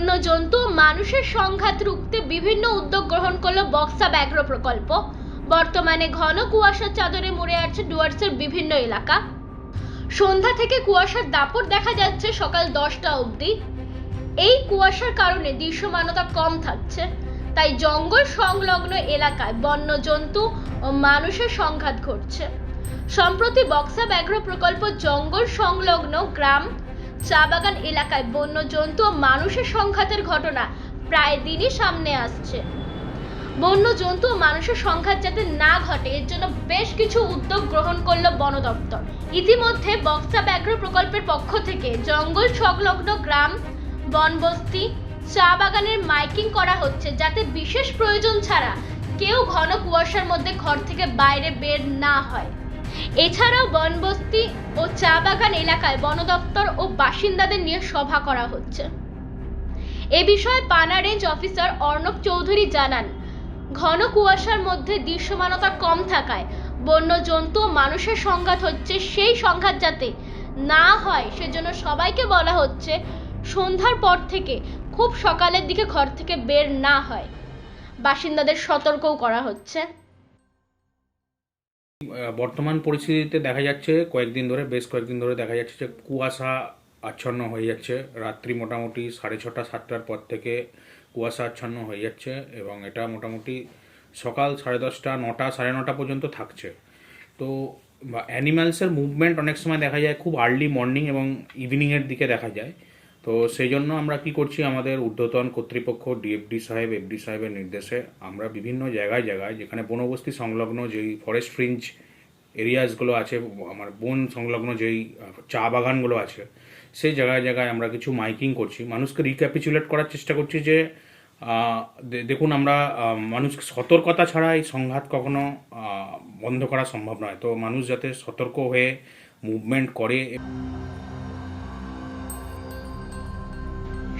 বন্যজন্তু জন্তু মানুষের সংঘাত রুখতে বিভিন্ন উদ্যোগ গ্রহণ করল বক্সা ব্যাঘ্র প্রকল্প। বর্তমানে ঘন কুয়াশার চাদরে মুড়ে আছে ডুয়ার্সের বিভিন্ন এলাকা। সন্ধ্যা থেকে কুয়াশার দাপট দেখা যাচ্ছে সকাল দশটা অবধি। এই কুয়াশার কারণে দৃশ্যমানতা কম থাকছে। তাই জঙ্গল সংলগ্ন এলাকায় বন্যজন্তু ও মানুষের সংঘাত ঘটছে। সম্প্রতি বক্সা ব্যাঘ্র প্রকল্প জঙ্গল সংলগ্ন গ্রাম চা বাগান এলাকায় বন্যজন্তু ও মানুষের সংঘাতের ঘটনা প্রায় দিনই সামনে আসছে। বন্যজন্তু ও মানুষের সংঘাত যাতে না ঘটে, এর জন্য বেশ কিছু উদ্যোগ গ্রহণ করল বন দপ্তর। ইতিমধ্যে বক্সা ব্যাঘ্র প্রকল্পের পক্ষ থেকে জঙ্গল সংলগ্ন গ্রাম বনবস্তি চা বাগানের মাইকিং করা হচ্ছে, যাতে বিশেষ প্রয়োজন ছাড়া কেউ ঘন কুয়াশার মধ্যে ঘর থেকে বাইরে বের না হয়। এছাড়াও বনবস্তি ও চা বাগান এলাকায় বন দপ্তর ও বাসিন্দাদের নিয়ে সভা করা হচ্ছে। এ বিষয়ে পানা রেঞ্জ অফিসার অর্ণব চৌধুরী জানান, ঘন কুয়াশার মধ্যে দৃশ্যমানতা কম থাকায় বন্য জন্তু ও মানুষের সংঘাত হচ্ছে সেই সংঘাত যাতে না হয় সেজন্য সবাইকে বলা হচ্ছে সন্ধ্যার পর থেকে খুব সকালের দিকে ঘর থেকে বের না হয়। বাসিন্দাদের সতর্কও করা হচ্ছে। বর্তমান পরিস্থিতিতে দেখা যাচ্ছে, কয়েকদিন ধরে, বেশ কয়েকদিন ধরে দেখা যাচ্ছে যে কুয়াশা আচ্ছন্ন হয়ে যাচ্ছে। রাত্রি মোটামুটি সাড়ে ছটা, সাতটার পর থেকে কুয়াশা আচ্ছন্ন হয়ে যাচ্ছে এবং এটা মোটামুটি সকাল সাড়ে দশটা, নটা, সাড়ে নটা পর্যন্ত থাকছে। তো অ্যানিম্যালসের মুভমেন্ট অনেক সময় দেখা যায় খুব আর্লি মর্নিং এবং ইভিনিংয়ের দিকে দেখা যায়। তো সেই জন্য আমরা কি করছি, আমাদের ঊর্ধ্বতন কর্তৃপক্ষ ডিএফডি সাহেব এফডি সাহেবের নির্দেশে আমরা বিভিন্ন জায়গায় জায়গায়, যেখানে বনবস্তি সংলগ্ন যেই ফরেস্ট ফ্রিঞ্জ এরিয়াসগুলো আছে, আমার বন সংলগ্ন যেই চা বাগানগুলো আছে, সেই জায়গায় জায়গায় আমরা কিছু মাইকিং করছি। মানুষকে রিক্যাপিচুলেট করার চেষ্টা করছি যে দেখুন আমরা মানুষকে সতর্কতা ছাড়া এই সংঘাত কখনো বন্ধ করা সম্ভব নয়। তো মানুষ যাতে সতর্ক হয়ে মুভমেন্ট করে